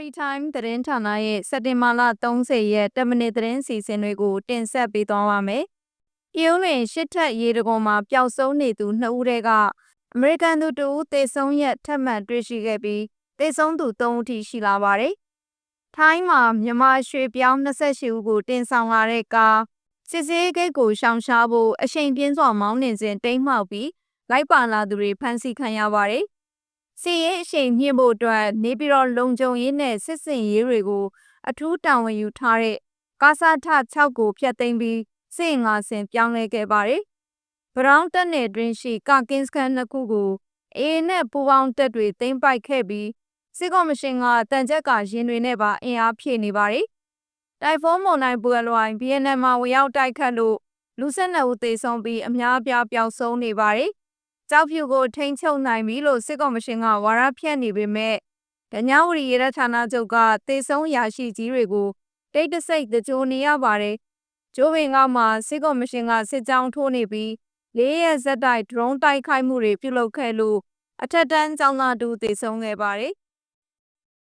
Story Time သတင်းဌာနရဲ့စက်တင်ဘာလ30ရက်10မိနစ်သတင်းစီစဉ်တွေကိုတင်ဆက်ပေးသွားပါမယ်။ပြုံးလွင်ရှစ်ထက်ရေတကုံမှာပျောက်ဆုံးနေသူနှစ်ဦးတည်းကအမေရိကန်သူတူသေဆုံးရက်ထပ်မံတွေ့ရှိခဲ့ပြီးသေဆုံးသူ3ဦးထိရှိလာပါတယ်။ထိုင်းမှာမြန်မာရွှေပြောင်း28ဦးကိုတင်ဆောင်လာတဲ့ကားစစ်စေးဂိတ်ကိုရှောင်ရှားဖို့အချိန်ပြင်းစွာမောင်းနှင်စဉ်တိမ်းမှောက်ပြီးလိုက်ပါလာသူတွေဖမ်းဆီးခံရပါတယ်။ စီရင်အချိန်မြင့်ဖို့အတွက်နေပြည်တော်လုံခြုံရေးနဲ့စစ်စင်ရေးတွေကို အထူးတာဝန်ယူထားတဲ့ကာစာထ6ကိုဖျက်သိမ်းပြီးစစ်ငါဆင်ပြောင်းလဲခဲ့ပါတယ်။ဘရောင်းတက်နယ်တွင်ရှိကာကင်းစကန်နှစ်ခုကိုအေနဲ့ပူပေါင်းတက်တွေသိမ်းပိုက်ခဲ့ပြီးစစ်ကော်မရှင်ကတန်ကြက်ကရင်တွေနဲ့ပါအင်အားဖြည့်နေပါတယ်။တိုင်ဖုန်းမွန်တိုင်းပူအလွိုင်း BNN မှာဝင်ရောက်တိုက်ခတ်လို့လူ၁၂ဦးသေဆုံးပြီးအများအပြားပျောက်ဆုံးနေပါတယ်။ ကြောက်ဖြူကိုထိန်းချုပ်နိုင်ပြီလို့စစ်ကော်မရှင်ကဝါရဖြန့်နေပေမဲ့ဒညဝရီရတဌာနချုပ်ကသေဆုံးရာရှိကြီးတွေကိုတိတ်တဆိတ်တကြိုနေရပါတယ်။ကျိုးပင်ကမှစစ်ကော်မရှင်ကစစ်ကြောင်းထိုးနေပြီးလေးရက်ဇက်တိုက်ဒရုန်းတိုက်ခိုက်မှုတွေပြုလုပ်ခဲ့လို့အထက်တန်းကျောင်းသားတူသေဆုံးခဲ့ပါတယ်။